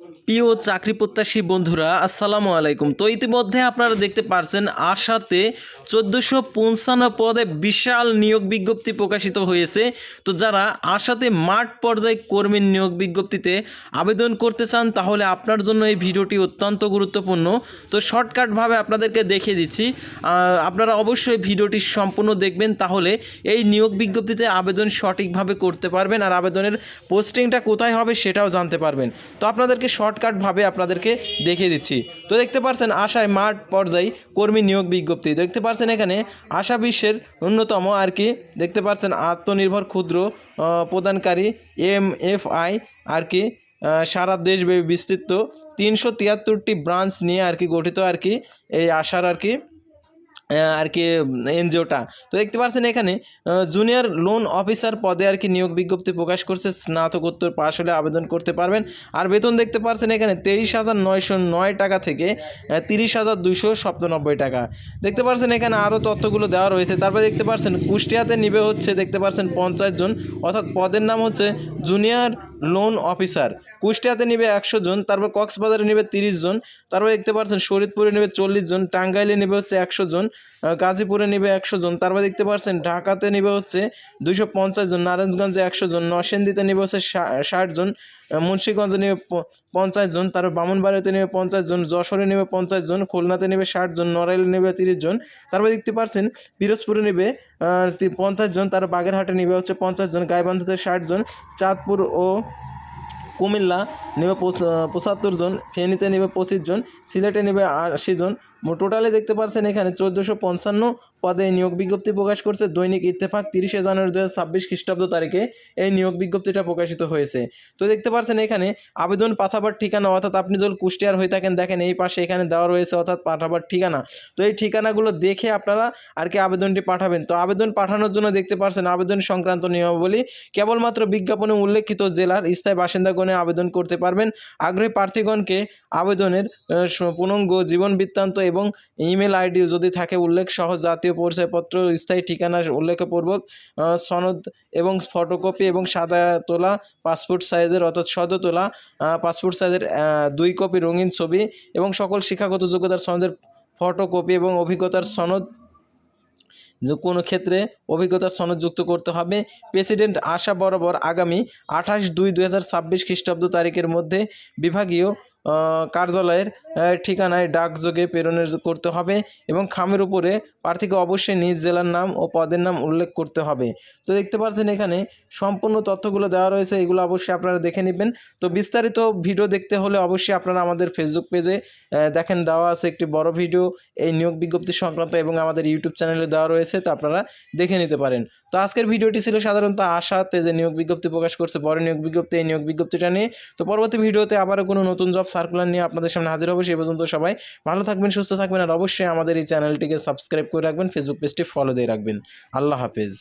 প্রিয় চাকরি প্রত্যাশী বন্ধুরা, আসসালামু আলাইকুম। তো ইতিমধ্যে আপনারা দেখতে পারছেন, আশাতে চোদ্দোশো পঞ্চান্ন পদে বিশাল নিয়োগ বিজ্ঞপ্তি প্রকাশিত হয়েছে। তো যারা আশাতে মাঠ পর্যায়ে কর্মীর নিয়োগ বিজ্ঞপ্তিতে আবেদন করতে চান, তাহলে আপনার জন্য এই ভিডিওটি অত্যন্ত গুরুত্বপূর্ণ। তো শর্টকাটভাবে আপনাদেরকে দেখিয়ে দিচ্ছি। আপনারা অবশ্যই ভিডিওটি সম্পূর্ণ দেখবেন, তাহলে এই নিয়োগ বিজ্ঞপ্তিতে আবেদন সঠিকভাবে করতে পারবেন, আর আবেদনের পোস্টিংটা কোথায় হবে সেটাও জানতে পারবেন। তো আপনাদেরকে শর্টকাটভাবে আপনাদেরকে দেখিয়ে দিচ্ছি। তো দেখতে পারছেন আশায় মাঠ পর্যায়ে কর্মী নিয়োগ বিজ্ঞপ্তি। দেখতে পারছেন এখানে আশা বিশ্বের অন্যতম আর কি। দেখতে পারছেন আত্মনির্ভর ক্ষুদ্র প্রদানকারী এম এফ আই আর কি সারা দেশব্যাপী বিস্তৃত তিনশো তিয়াত্তরটি ব্রাঞ্চ নিয়ে আর কি গঠিত আর কি এই আশার আর কি আর কি এনজিওটা তো দেখতে পাচ্ছেন এখানে জুনিয়র লোন অফিসার পদে আর কি নিয়োগ বিজ্ঞপ্তি প্রকাশ করছে, স্নাতকোত্তর পাশ হলে আবেদন করতে পারবেন। আর বেতন দেখতে পাচ্ছেন এখানে, তেইশ হাজার নয়শো নয় টাকা থেকে তিরিশ হাজার দুইশো সপ্তানব্বই টাকা। দেখতে পাচ্ছেন এখানে আরও তথ্যগুলো দেওয়া রয়েছে। তারপরে দেখতে পাচ্ছেন কুষ্টিয়াতে নিবে হচ্ছে, দেখতে পাচ্ছেন পঞ্চাশ জন। অর্থাৎ পদের নাম হচ্ছে জুনিয়র লোন অফিসার। কুষ্টিয়াতে নিবে একশো জন, তারপর কক্সবাজারে নেবে তিরিশ জন, তারপর দেখতে পাচ্ছেন শরীদপুরে নেবে চল্লিশ জন, টাঙ্গাইলে নেবে হচ্ছে একশো জন গাজীপুরে নেবে একশো জন, তারপর দেখতে পাচ্ছেন ঢাকাতে নেবে হচ্ছে দুশো পঞ্চাশ জন, নারায়ণগঞ্জে একশো জন নসেন্দিতে নেবে হচ্ছে ষাট জন মুন্সিগঞ্জে নেবে পঞ্চাশ জন, তারপর বামনবাড়িতে নেবে পঞ্চাশ জন, যশোরে নেবে পঞ্চাশ জন, খুলনাতে নেবে ষাট জন, নড়াইলে নেবে তিরিশ জন। তারপর দেখতে পাচ্ছেন পিরোজপুরে নেবে পঞ্চাশ জন, তারপর বাগেরহাটে নেবে হচ্ছে পঞ্চাশ জন, গাইবান্ধাতে ষাট জন, চাঁদপুর ও কুমিল্লা নেবে পঁচাত্তর জন, ফেনীতে নেবে পঁচিশ জন, সিলেটে নেবে আশি জন। টোটালে দেখতে পাচ্ছেন এখানে চোদ্দোশো পঞ্চান্ন পদে নিয়োগ বিজ্ঞপ্তি প্রকাশ করছে। দৈনিক ইত্তেফাক তিরিশে জানুয়ারি দু ছাব্বিশ খ্রিস্টাব্দ তারিখে এই নিয়োগ বিজ্ঞপ্তিটা প্রকাশিত হয়েছে। তো দেখতে পাচ্ছেন এখানে আবেদন পাঠাবার ঠিকানা, অর্থাৎ আপনি যদি কুষ্টিয়ার হয়ে থাকেন, দেখেন এই পাশে এখানে দেওয়া রয়েছে, অর্থাৎ পাঠাবার ঠিকানা। তো এই ঠিকানাগুলো দেখে আপনারা আর কি আবেদনটি পাঠাবেন। তো আবেদন পাঠানোর জন্য দেখতে পাচ্ছেন আবেদন সংক্রান্ত নিয়মাবলী কেবলমাত্র বিজ্ঞাপনে উল্লেখিত জেলার স্থায়ী বাসিন্দাগণে আবেদন করতে পারবেন। আগ্রহী প্রার্থীগণকে আবেদনের পূর্ণাঙ্গ জীবন বৃত্তান্ত এবং ইমেল আইডি যদি থাকে, উল্লেখ সহ জাতীয় পরিচয়পত্র, স্থায়ী ঠিকানা উল্লেখপূর্বক সনদ এবং ফটোকপি এবং সাদা তোলা, পাসপোর্ট সাইজের অর্থাৎ সদ তোলা পাসপোর্ট সাইজের দুই কপি রঙিন ছবি এবং সকল শিক্ষাগত যোগ্যতার সনদের ফটোকপি এবং অভিজ্ঞতার সনদ যে কোনো ক্ষেত্রে অভিজ্ঞতার সনদ যুক্ত করতে হবে। প্রেসিডেন্ট আশা বরাবর আগামী আঠাশ দুই দু হাজার ছাব্বিশ খ্রিস্টাব্দ তারিখের মধ্যে বিভাগীয় কার্যালয়ের ঠিকানায় ডাকযোগে প্রেরণের করতে হবে এবং খামের উপরে প্রার্থীকে অবশ্যই নিজ জেলার নাম ও পদের নাম উল্লেখ করতে হবে। তো দেখতে পাচ্ছেন এখানে সম্পূর্ণ তথ্যগুলো দেওয়া রয়েছে, এগুলো অবশ্যই আপনারা দেখে নেবেন। তো বিস্তারিত ভিডিও দেখতে হলে অবশ্যই আপনারা আমাদের ফেসবুক পেজে দেখেন, দেওয়া আছে একটি বড় ভিডিও, এই নিয়োগ বিজ্ঞপ্তি সংক্রান্ত এবং আমাদের ইউটিউব চ্যানেলে দেওয়া রয়েছে, তো আপনারা দেখে নিতে পারেন। তো আজকের ভিডিওটি ছিল সাধারণত আশাতে যে নিয়োগ বিজ্ঞপ্তি প্রকাশ করছে বড় নিয়োগ বিজ্ঞপ্তি, এই নিয়োগ বিজ্ঞপ্তিটা নিয়ে। তো পরবর্তী ভিডিওতে আবারও কোনো নতুন জব সার্কুলার নিয়ে আপনাদের সামনে হাজির হব। সেই পর্যন্ত সবাই ভালো থাকবেন, সুস্থ থাকবেন আর অবশ্যই আমাদের এই চ্যানেলটিকে সাবস্ক্রাইব করে রাখবেন ফেসবুক পেজটি ফলো দিয়ে রাখবেন। আল্লাহ হাফেজ।